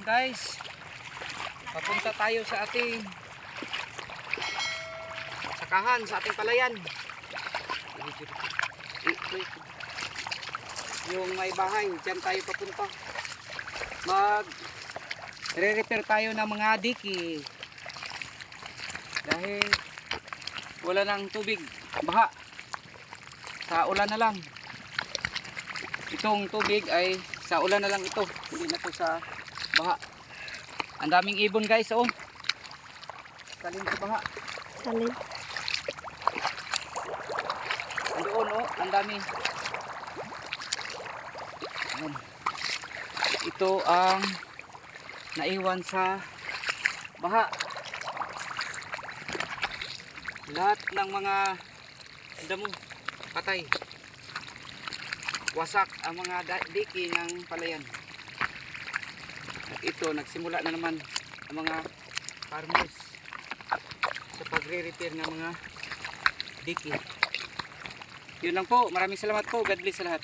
Ayan guys. Papunta tayo sa ating sakahan, sa ating palayan. Yung may bahay, dyan tayo papunta. Mag re-repair tayo ng mga diki. Dahil wala ng tubig, baha. Sa ulan na lang. Itong tubig ay sa ulan na lang ito. Hindi na to sa baha. Ang daming ibon guys, oh. Kalim sa baha. Salid. Andoon oh, ang dami. Ayan. Ito ang naiwan sa baha. Lahat ng mga damo patay. Wasak ang mga diki ng palayan. At ito, nagsimula na naman ang mga farmers sa pagre-repair ng mga diki. Yun lang po. Maraming salamat po. God bless sa lahat.